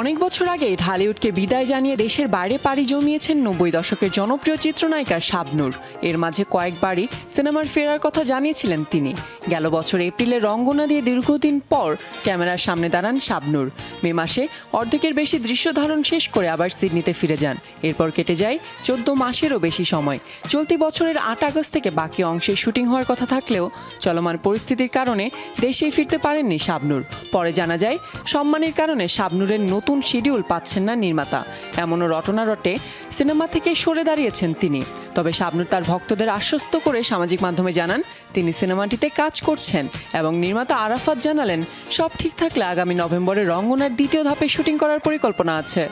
অনেক বছর আগে ঢালিউডকে বিদায় জানিয়ে দেশের বাইরে পাড়ি জমিয়েছেন নব্বই দশকের জনপ্রিয় চিত্রনায়িকা শাবনূর। এর মাঝে কয়েকবারই সিনেমার ফেরার কথা জানিয়েছিলেন তিনি। গেল বছর এপ্রিলে রঙ্গনা দিয়ে দীর্ঘদিন পর ক্যামেরার সামনে দাঁড়ান শাবনূর। মে মাসে অর্ধেকের বেশি দৃশ্য ধারণ শেষ করে আবার সিডনিতে ফিরে যান। এরপর কেটে যায় চোদ্দ মাসেরও বেশি সময়। চলতি বছরের আট আগস্ট থেকে বাকি অংশে শুটিং হওয়ার কথা থাকলেও চলমান পরিস্থিতির কারণে দেশে ফিরতে পারেননি শাবনূর। পরে জানা যায়, সম্মানের কারণে শাবনূরের নতুন শিডিউল পাচ্ছেন না নির্মাতা। এমনও রটনা রটে সিনেমা থেকে সরে দাঁড়িয়েছেন তিনি। তবে শাবনূর তার ভক্তদের আশ্বস্ত করে সামাজিক মাধ্যমে জানান, তিনি সিনেমাটিতে কাজ করছেন এবং নির্মাতা আরাফাত জানালেন, সব ঠিক থাকলে আগামী নভেম্বরে রঙ্গনার দ্বিতীয় ধাপে শুটিং করার পরিকল্পনা আছে।